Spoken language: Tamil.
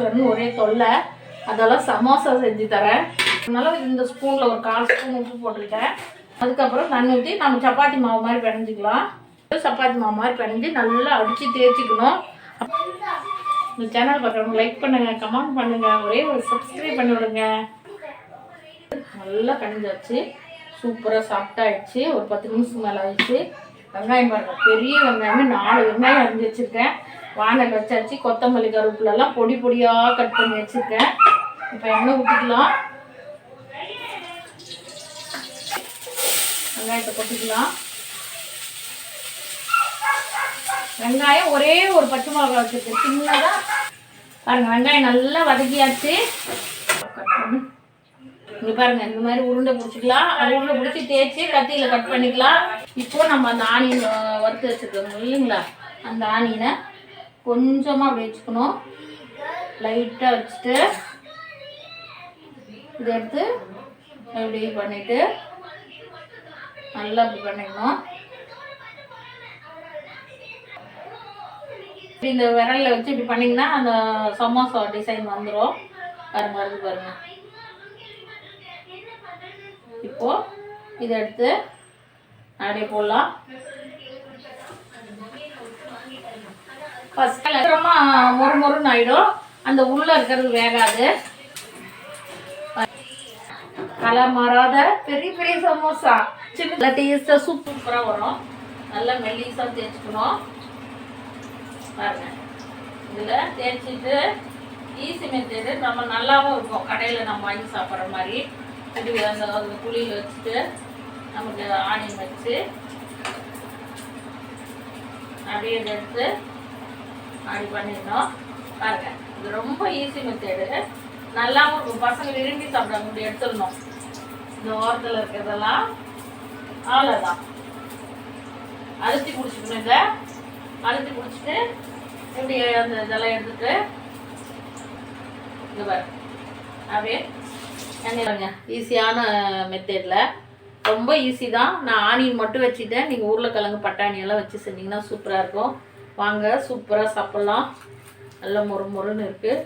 வந்து ஒரே தொல்லை. அதெல்லாம் சமோசா செஞ்சு தரேன். அதனால இந்த ஸ்பூனில் ஒரு கால் ஸ்பூன் உப்பு போட்டுக்கிட்டேன். அதுக்கப்புறம் தண்ணி ஊற்றி நம்ம சப்பாத்தி மாவு மாதிரி பிணைஞ்சிக்கலாம் சப்பாத்தி மாவு மாதிரி பிணைஞ்சு நல்லா அடித்து தேய்ச்சிக்கணும். இந்த சேனல் பார்க்குறவங்க லைக் பண்ணுங்கள் கமெண்ட் பண்ணுங்கள் ஒரே ஒரு சப்ஸ்கிரைப் பண்ணி விடுங்க. நல்லா கணிஞ்சாச்சு சூப்பராக சாஃப்டாகிடுச்சு ஒரு பத்து நிமிஷம் மேலே ஆயிடுச்சு. வெங்காயம் பாருங்கள் பெரிய வெங்காயமே நாலு வெங்காயம் அரிஞ்சு வச்சுருக்கேன். வானல் வச்சாச்சு கொத்தமல்லி கருவேப்பிலெல்லாம் பொடி பொடியாக கட் பண்ணி வச்சுருக்கேன். இப்போ எண்ணெய் ஊற்றிக்கலாம் வெங்காயத்தை கொட்டிக்கலாம். வெங்காயம் ஒரே ஒரு பச்சை மிளகா வச்சுருக்கேன். சின்னதாக பாருங்க வெங்காயம் நல்லா வதக்கியாச்சு. கட் பண்ணி. பாருங்க இந்த மாதிரி உருண்டை பிடிச்சிக்கலாம். அது உருண்டை பிடிச்சி தேய்ச்சி கத்தியில் கட் பண்ணிக்கலாம். இப்போ நம்ம அந்த ஆனியன் வறுத்து வச்சுருக்கோம் இல்லைங்களா? அந்த ஆனியனை கொஞ்சமாக அப்படி வச்சுக்கணும். லைட்டாக வச்சுட்டு இதை எடுத்து இப்படி பண்ணிவிட்டு நல்லா இப்படி பண்ணிக்கணும். இப்படி இந்த விரலில் வச்சு இப்படி பண்ணிங்கன்னா அந்த சமோசா டிசைன் வந்துடும் பாருங்க வருது பாருங்க. இப்போது இதை எடுத்து அப்படியே போடலாம். ஃபர்ஸ்ட் மொறு மொறுன்னு ஆயிடும். அந்த உள்ள இருக்கிறது வேகாது. கலர் மாறாத பெரிய பெரிய சமோசா. சின்ன டேஸ்ட்டாக சூப்பராக வரும். நல்லா மெல்லிஸாக தேய்ச்சிக்கணும். பாருங்க. இதில் தேய்ச்சிட்டு ஈஸி மெத்தேடு நம்ம நல்லாவும் இருக்கும். கடையில் நம்ம வாங்கி சாப்பிட்ற மாதிரி. இப்படி அந்த அந்த குழியில் வச்சுட்டு நமக்கு ஆனியன் வச்சு அப்படியே எடுத்து அப்படி பண்ணியிருந்தோம் பாருங்க இது ரொம்ப ஈஸி மெத்தேடு நல்லாவும் இருக்கும். பசங்க விரும்பி சாப்பிட்றாங்க இப்படி எடுத்துடணும். இந்த ஓரத்தில் இருக்கிறதெல்லாம் அவ்வளோதான் அழுத்தி பிடிச்சிக்கணும் இதை. அழுத்தி பிடிச்சிட்டு இப்படி அந்த இதெல்லாம் எடுத்துட்டு இது பாரு. அப்படியே என்னங்க ஈஸியான மெத்தேடில் ரொம்ப ஈஸி தான். நான் ஆனியன் மட்டும் வச்சுட்டேன். நீங்கள் உருளைக்கிழங்கு பட்டாணியெல்லாம் வச்சு செஞ்சிங்கன்னா சூப்பராக இருக்கும். வாங்க சூப்பராக சாப்பிட்லாம். நல்லா மொறு மொறுன்னு இருக்குது